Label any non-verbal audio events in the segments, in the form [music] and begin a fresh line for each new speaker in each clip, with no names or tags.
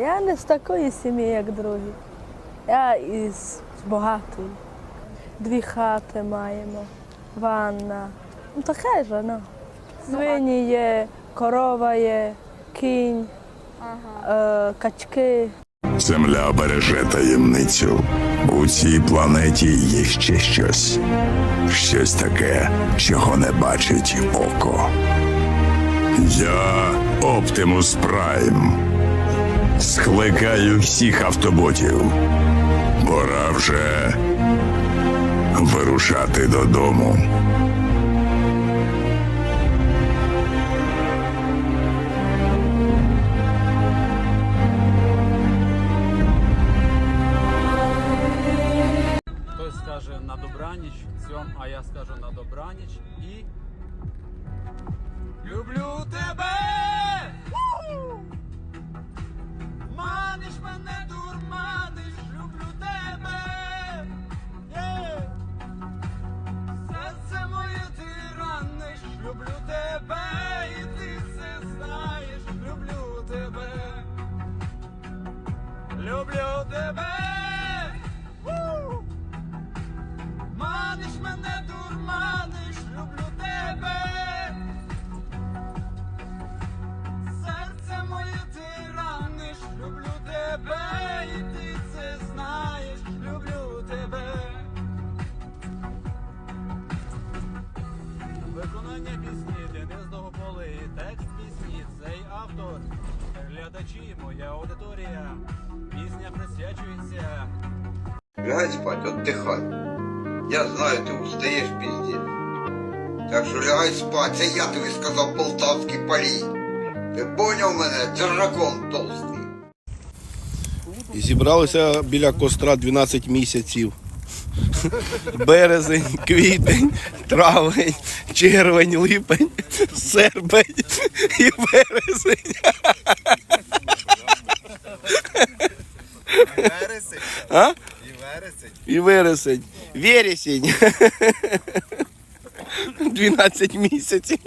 Я не з такої сім'ї, як другі. Я із багатої. Дві хати маємо, ванна. Ну таке ж, ну. Свині є, корова є, кінь, е, качки.
Земля береже таємницю. У цій планеті є ще щось. Щось таке, чого не бачить око. Я Оптимус Прайм. Скликаю всіх автоботів. Пора вже вирушати додому.
Хтось скаже на добраніч цьом, а я скажу на добраніч і. Люблю тебе! Глядачі, моя аудиторія. Пісня присвячується
Лягай спать, отдыхай. Я знаю, ти устаєш піздець. Так що лягай спать, це я тобі сказав полтавський палій. Ти поняв мене, держакон толстий.
І зібралося біля костра 12 місяців. Березень, квітень, травень, червень, липень, серпень і березень.
Вересень.
А?
І вересень.
І вересень. Вересень. 12 місяців.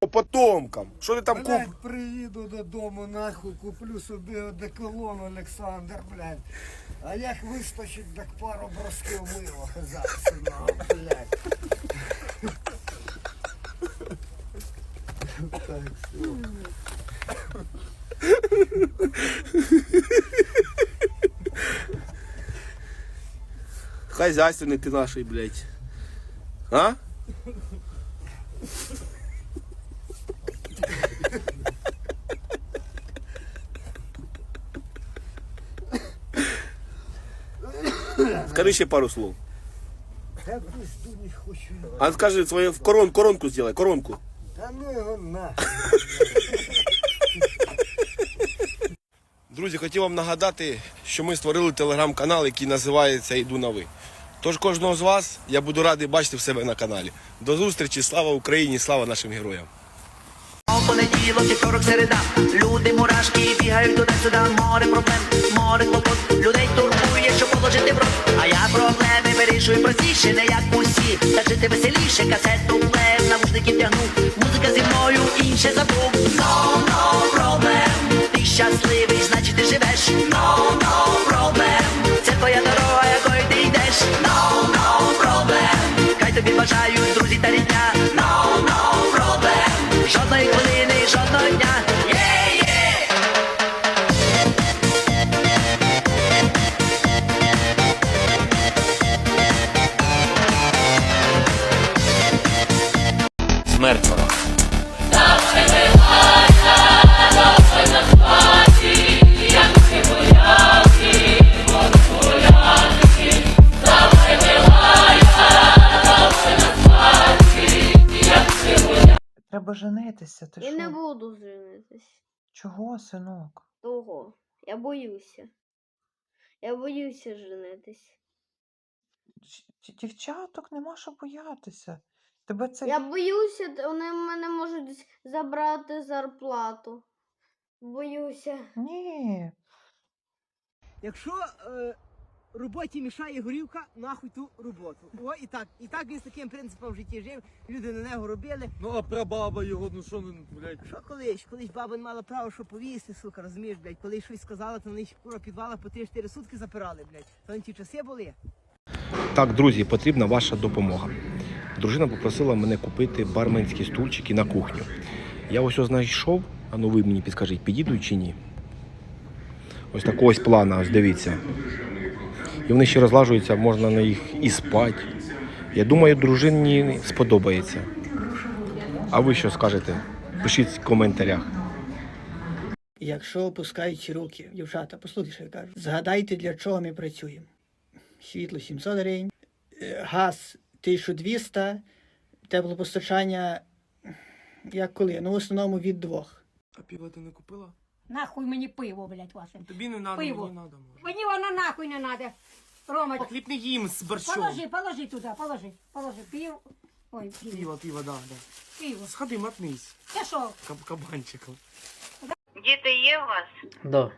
По потомкам. Що ти там куп?
Блядь, приїду додому, нахуй, куплю собі одеколон, Олександр, блядь. А як вистачить, так пару бросків мила [laughs] зараз, блядь. Так, все.
Хазяйственний ти наший, блядь. А? Скажи ще пару слов.
Я пизду не хочу.
А скажи свою корон, коронку сделай, коронку.
Та ну його нахуй.
Друзі, хотів вам нагадати, що ми створили телеграм-канал, який називається Йду на ви. Тож кожного з вас я буду радий бачити в себе на каналі. До зустрічі, слава Україні, слава нашим героям!
Понеділок, вівторок, середа. Люди мурашки бігають туди-сюди Море проблем, море клопот. Людей турбує, що положити в рот. А я проблеми вирішую простіше Не як усі, та жити веселіше Касету плев, навушники тягну. Музика зі мною, інше забув. No, no problem Ти щасливий, значить ти живеш. No
Треба женитися, ти
Я
що?
не буду женитись.
Чого, синок?
Того. Я боюся. Я боюся женитись.
Дівчаток нема що боятися. Тебе це
Я боюся, т- вони в мене можуть забрати зарплату. Боюся.
ні.
Якщо е,
роботі мішає горівка, нахуй ту роботу. О, і так, і так він з таким принципом в житті жив, люди на нього робили.
Ну а прабаба його, ну що ну, блядь.
Що колись? Колись баба не мала права, що повісти, сука, розумієш, блядь, коли щось сказала, то вони ще кура підвала по 3-4 сутки запирали, блядь. То не ті часи були.
Так, друзі, потрібна ваша допомога. Дружина попросила мене купити барменські стульчики на кухню. Я ось ось знайшов, а ну ви мені підскажіть, підійдуть чи ні. Ось такого ось плана, ось дивіться. І вони ще розлажуються, можна на їх і спати. Я думаю, дружині сподобається. А ви що скажете? Пишіть в коментарях.
Якщо опускають руки, дівчата, послухай, що я кажу. Згадайте, для чого ми працюємо. Світло 700 гривень, е, газ 1200, теплопостачання, як коли? Ну, в основному від двох.
А піва ти не купила?
Нахуй мені пиво, блядь, ваше.
Тобі не треба,
Пиво.
мені треба. може.
Мені воно нахуй не надо. Рома,
Хліб не їм з борщом.
положи, положи туди, положи, положи. Пиво. Ой, пиво.
Пиво, пиво, да, да.
Пиво.
Сходи, мотнись.
Це що?
Каб- Кабанчиком.
Діти є у вас?
Да,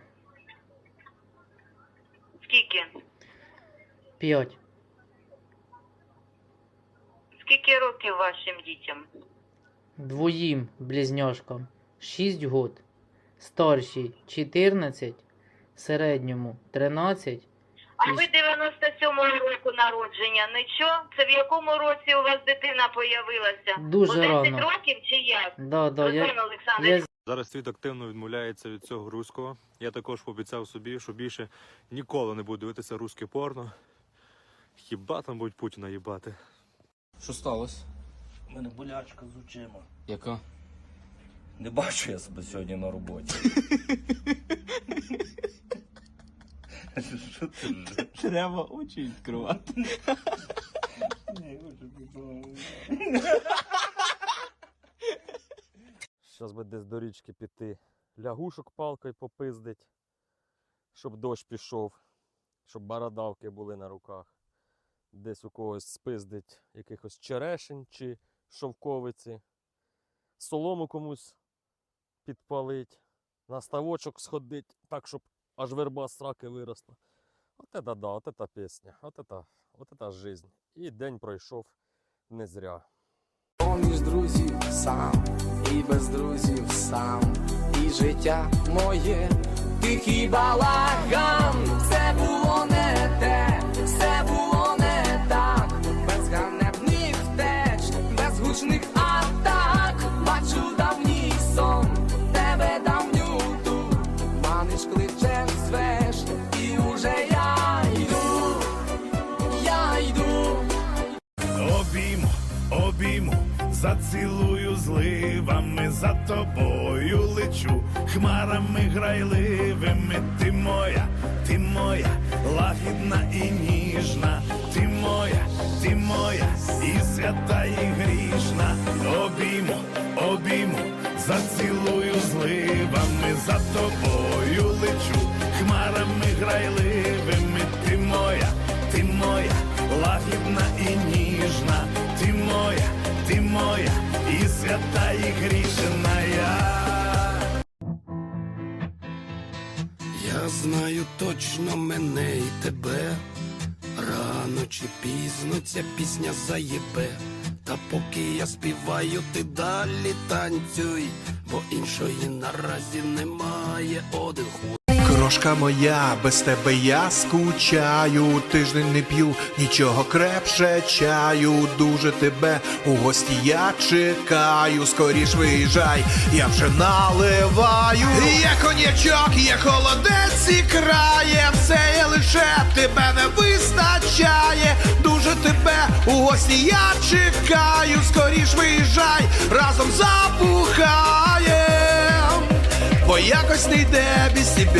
Скільки?
5.
Скільки років вашим дітям?
Двоїм близньошкам 6 год. Старшій 14, середньому 13.
А ви 97-го року народження. Нічого? Це в якому році у вас дитина появилася?
Дуже
У 10
рано.
років чи як?
Да, да,
Руслан
я,
Олександрович,
я
Зараз світ активно відмовляється від цього руського. Я також пообіцяв собі, що більше ніколи не буду дивитися руське порно. Хіба там будуть Путіна їбати?
Що сталося?
У мене болячка з очима.
Яка?
Не бачу я себе сьогодні на роботі. Що ти [laughs]
Треба очі відкривати.
Зараз би десь до річки піти. Лягушок палкою попиздить, щоб дощ пішов, щоб бородавки були на руках. Десь у когось спиздить якихось черешень чи шовковиці. Солому комусь підпалить, на ставочок сходить, так, щоб аж верба з раки виросла. От це да, от це пісня, от це, от це жизнь. І день пройшов не зря.
Поміж друзів сам, і без друзів сам, і життя моє, тихий балаган,
зацілую зливами, за тобою лечу, хмарами грайливими, ти моя, ти моя, лагідна і ніжна, ти моя, ти моя, і свята, і грішна, обійму, обійму, зацілую зливами, за тобою лечу, хмарами грайливими, моя, і свята, і грішна я. Я знаю точно мене і тебе. Рано чи пізно ця пісня заєбе. Та поки я співаю, ти далі танцюй, бо іншої наразі немає одиху.
Крошка моя, без тебе я скучаю, тиждень не п'ю, нічого крепше чаю, дуже тебе у гості я чекаю, скоріш виїжджай, я вже наливаю. Є конячок, є холодець і крає, все є лише тебе не вистачає, дуже тебе у гості я чекаю, скоріш виїжджай, разом забухаєм, бо якось не йде без тебе.